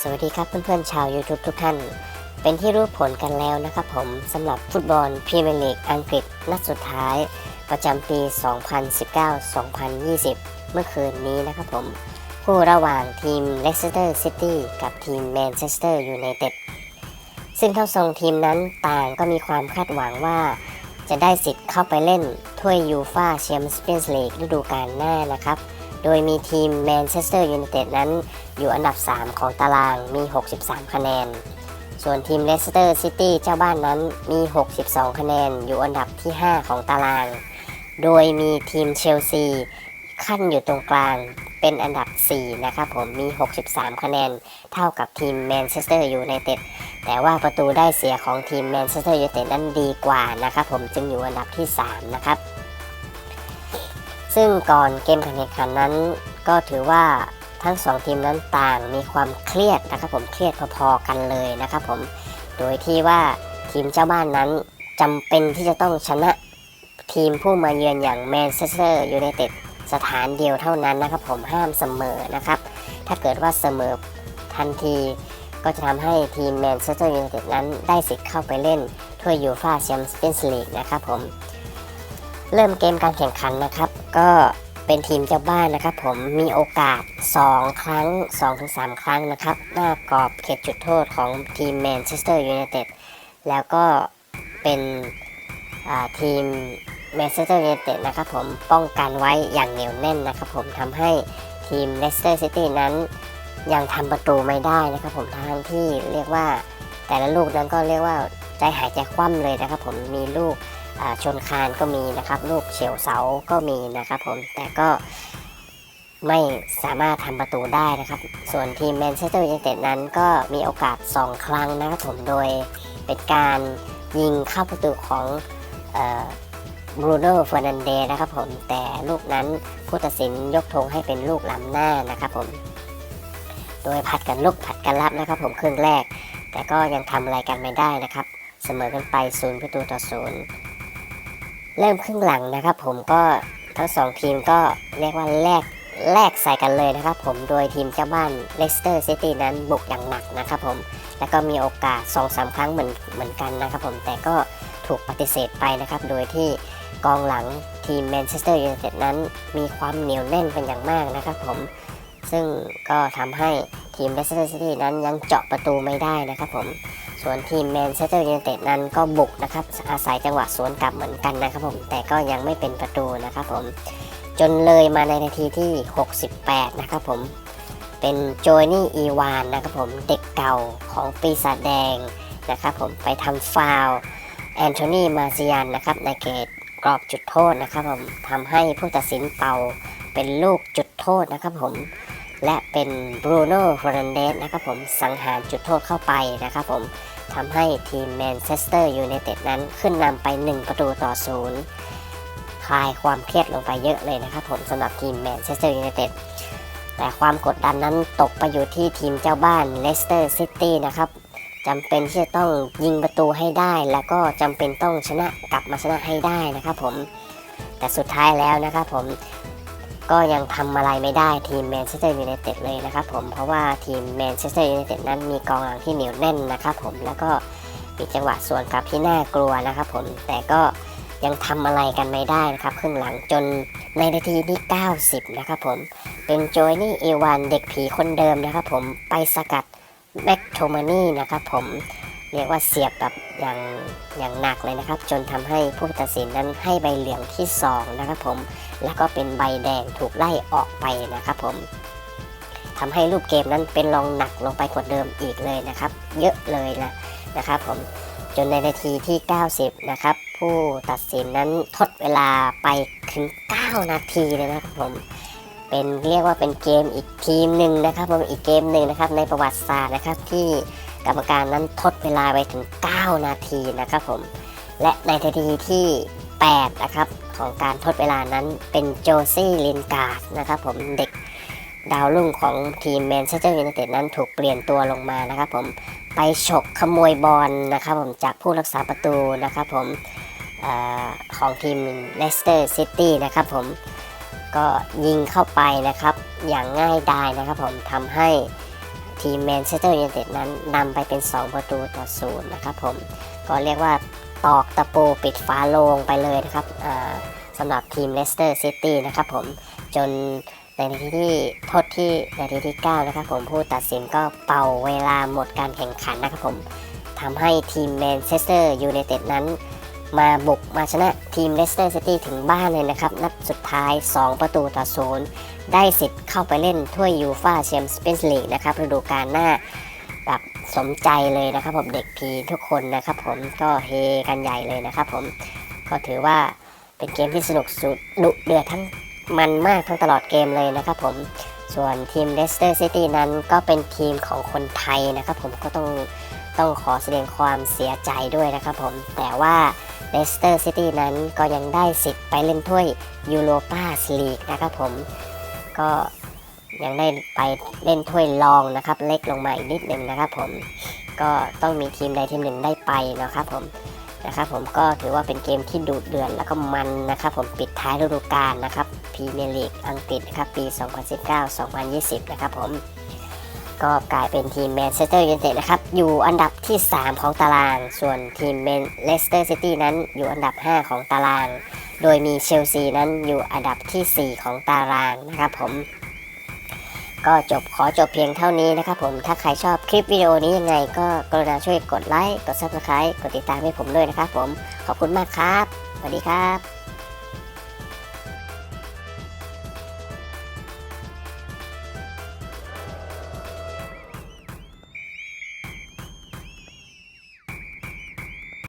สวัสดีครับเพื่อนๆชาว YouTube ทุกท่าน เป็นที่รู้ผลกันแล้วนะครับผมสำหรับฟุตบอลพรีเมียร์ลีกอังกฤษนัดสุดท้าย ประจำปี 2019-2020 เมื่อคืนนี้นะครับผม คู่ระหว่างทีม Leicester City กับทีม Manchester United ซึ่งทั้งสองทีมนั้นต่างก็มีความคาดหวังว่า จะได้สิทธิ์เข้าไปเล่นถ้วยยูฟาแชมเปี้ยนส์ลีกฤดูกาลหน้านะครับ โดยมีทีมแมนเชสเตอร์ยูไนเต็ดนั้นอยู่อันดับ 3 ของตารางมี 63 คะแนน ส่วนทีมเลสเตอร์ซิตี้เจ้าบ้านนั้นมี 62 คะแนนอยู่อันดับที่ 5 ของตาราง โดยมีทีมเชลซีขั้นอยู่ตรงกลางเป็นอันดับ 4 นะครับผมมี 63 คะแนน เท่ากับทีมแมนเชสเตอร์ยูไนเต็ดแต่ว่าประตูได้เสียของทีมแมนเชสเตอร์ยูไนเต็ดนั้นดีกว่านะครับผมจึงอยู่อันดับที่ 3 นะครับ ซึ่งก่อนเกมแข่งขันนั้น ก็ถือว่าทั้งสองทีมนั้นต่างมีความเครียดนะครับผมเครียดพอๆกันเลยนะครับผมโดยที่ว่าทีมเจ้าบ้านนั้นจำเป็นที่จะต้องชนะทีมผู้มาเยือนอย่างแมนเชสเตอร์ยูไนเต็ดสถานเดียวเท่านั้นนะครับผมห้ามเสมอนะครับ ถ้าเกิดว่าเสมอทันทีก็จะทำให้ทีมแมนเชสเตอร์ยูไนเต็ดนั้นได้สิทธิ์เข้าไปเล่นถ้วยยูฟ่าแชมเปี้ยนส์ลีกนะครับผมเริ่มเกมการแข่งขันนะครับ ก็เป็นทีมเจ้าบ้านนะครับ ผมมีโอกาส 2 ครั้ง 2-3 ครั้งนะครับ หน้ากรอบเขตจุดโทษของทีมแมนเชสเตอร์ยูไนเต็ดแล้วก็เป็นทีมแมนเชสเตอร์ยูไนเต็ดนะครับผมป้องกันไว้อย่างเหนียวแน่นนะครับผมทำให้ทีมเลสเตอร์ซิตี้นั้น ยังทำประตูไม่ได้นะครับผมทั้งที่เรียกว่าแต่ละลูกนั้นก็เรียกว่าใจหายใจคว่ำเลยนะครับผมมีลูก ชนคานก็มีนะครับ ลูกเฉียวเสาก็มีนะครับผมแต่ก็ไม่สามารถทำประตูได้นะครับ ส่วนทีมแมนเชสเตอร์ยูไนเต็ดนั้นก็มีโอกาส 2 ครั้งนะครับผมโดยเป็นการยิงเข้าประตูของบรูโน่เฟอร์นันเดนะครับผมแต่ลูกนั้นผู้ตัดสินยกธงให้เป็นลูกล้ำหน้านะครับผม โดยผัดกันลุกผัดกันรับนะครับผมครึ่งแรก แต่ก็ยังทำอะไรกันไม่ได้นะครับ เสมอกันไปศูนย์ประตูต่อศูนย์ เริ่มครึ่งหลังนะครับผมก็ทั้งสองทีมก็เรียกว่าแลกแลกใส่กันเลยนะครับผมโดยทีมเจ้าบ้านเลสเตอร์ซิตี้นั้นบุกอย่างหนักนะครับผมแล้วก็มีโอกาส2องสาครั้งเหมือนเหมือนกันนะครับผมแต่ก็ถูกปฏิเสธไปนะครับ โดยที่กองหลังทีมแมนเชสเตอร์ยูไนเต็ดนั้น มีความเหนียวแน่นเป็นอย่างมากนะครับผมซึ่งก็ทำให้ทีมเลสเตอร์ซิตี้นั้นยังเจาะประตูไม่ได้นะครับผม ส่วนทีมแมนเชสเตอร์ยูไนเต็ดนั้นก็บุกนะครับ อาศัยจังหวะสวนกลับเหมือนกันนะครับผม แต่ก็ยังไม่เป็นประตูนะครับผม จนเลยมาในนาทีที่ 68 นะครับผม เป็นโจนี่อีวานนะครับผม เด็กเก่าของปีศาจแดงนะครับผม ไปทำฟาวแอนโทนีมาซิยันนะครับในเขตกรอบจุดโทษนะครับผมทำให้ผู้ตัดสินเป่าเป็นลูกจุดโทษนะครับผม และเป็นบรูโน่ฟอร์นันเดสนะครับผมสังหารจุดโทษเข้าไปนะครับผมทำให้ทีมแมนเชสเตอร์ยูไนเต็ดนั้นขึ้นนำไป 1 ประตูต่อศูนย์คลายความเครียดลงไปเยอะเลยนะครับผมสำหรับทีมแมนเชสเตอร์ยูไนเต็ดแต่ความกดดันนั้นตกไปอยู่ที่ทีมเจ้าบ้านเลสเตอร์ซิตี้นะครับจำเป็นที่จะต้องยิงประตูให้ได้ แล้วก็จำเป็นต้องชนะกลับมาชนะให้ได้นะครับผมแต่สุดท้ายแล้วนะครับผม ก็ยังทำอะไรไม่ได้ทีมแมนเชสเตอร์ยูไนเต็ดเลยนะครับผมเพราะว่าทีมแมนเชสเตอร์ยูไนเต็ดนั้นมีกองหลังที่เหนียวแน่นนะครับผมแล้วก็มีจังหวะสวนกลับที่น่ากลัวนะครับผมแต่ก็ยังทำอะไรกันไม่ได้นะครับครึ่งหลังจนในนาทีที่ 90 นะครับผมเป็นโจยนี่เอวานเด็กผีคนเดิมนะครับผมไปสกัดแม็กโทมานี่นะครับผม เรียกว่าเสียบแบบอย่างอย่างหนักเลยนะครับ จนทำให้ผู้ตัดสินนั้นให้ใบเหลืองที่สองนะครับผม แล้วก็เป็นใบแดงถูกไล่ออกไปนะครับผมทำให้รูปเกมนั้นเป็นรองหนักลงไปกว่าเดิมอีกเลยนะครับ เยอะเลยนะนะครับผมจนในนาทีที่ 90 นะครับ ผู้ตัดสินนั้นทดเวลาไปถึง 9 นาทีเลยนะครับผมเป็นเรียกว่าเป็นเกมอีกทีมหนึ่งนะครับผมอีกเกมหนึ่งนะครับในประวัติศาสตร์นะครับที่ กรรมการนั้นทดเวลาไปถึง 9 นาทีนะครับผม และในนาทีที่ 8 นะครับ ของการทดเวลานั้นเป็นโจซี่ลินการ์ดนะครับผมเด็กดาวรุ่งของทีมแมนเชสเตอร์ยูไนเต็ดนั้นถูกเปลี่ยนตัวลงมานะครับผมไปฉกขโมยบอลนะครับผมจากผู้รักษาประตูนะครับผมอของทีมเลสเตอร์ซิตี้นะครับผมก็ยิงเข้าไปนะครับอย่างง่ายดายนะครับผมทำให้ ทีมแมนเชสเตอร์ยูไนเต็ดนั้นนำไปเป็น 2 ประตูต่อศูนย์นะครับผมก็เรียกว่าตอกตะปูปิดฝาโลงไปเลยนะครับสำหรับทีมเลสเตอร์ซิตี้นะครับผมจนในนาทีที่โทษที่นาทีที่ 9 นะครับผมผู้ตัดสินก็เป่าเวลาหมดการแข่งขันนะครับผมทำให้ทีมแมนเชสเตอร์ยูไนเต็ดนั้น มาบุกมาชนะทีมเลสเตอร์ซิตี้ถึงบ้านเลยนะครับ นัดสุดท้าย 2 ประตูต่อศูนย์ ได้สิทธิ์เข้าไปเล่นถ้วยยูฟาแชมเปี้ยนส์ลีกนะครับฤดูกาลหน้าแบบสมใจเลยนะครับผมเด็กพีทุกคนนะครับผมก็เฮกันใหญ่เลยนะครับผมก็ถือว่าเป็นเกมที่สนุกสุดดุเดือดทั้งมันมากทั้งตลอดเกมเลยนะครับผมส่วนทีมเลสเตอร์ซิตี้นั้นก็เป็นทีมของคนไทยนะครับผมก็ต้องต้องขอแสดงความเสียใจด้วยนะครับผมแต่ว่าเลสเตอร์ซิตี้นั้นก็ยังได้สิทธิ์ไปเล่นถ้วยยูโรปาลีกนะครับผม ก็ยังได้ไปเล่นถ้วยรองนะครับ เล็กลงมาอีกนิดหนึ่งนะครับ ผมก็ต้องมีทีมใดทีมหนึ่งได้ไปนะครับผมนะครับผมก็ถือว่าเป็นเกมที่ดุเดือดแล้วก็มันนะครับ ผมปิดท้ายฤดูกาลนะครับพรีเมียร์ลีกอังกฤษนะครับปี 2019-2020 นะครับผมก็กลายเป็นทีมแมนเชสเตอร์ยูไนเต็ดนะครับ อยู่อันดับที่ 3 ของตาราง ส่วนทีมแมนเลสเตอร์ซิตี้นั้นอยู่อันดับ 5 ของตาราง โดยมีเชลซีนั้นอยู่อันดับทีสี่ 4 ของตารางนะครับผม ก็จบขอจบเพียงเท่านี้นะครับผม ถ้าใครชอบคลิปวิดีโอนี้ยังไงก็กรุณาช่วยกดไลค์ กด subscribe กดติดตามให้ผมด้วยนะครับผม ขอบคุณมากครับ สวัสดีครับ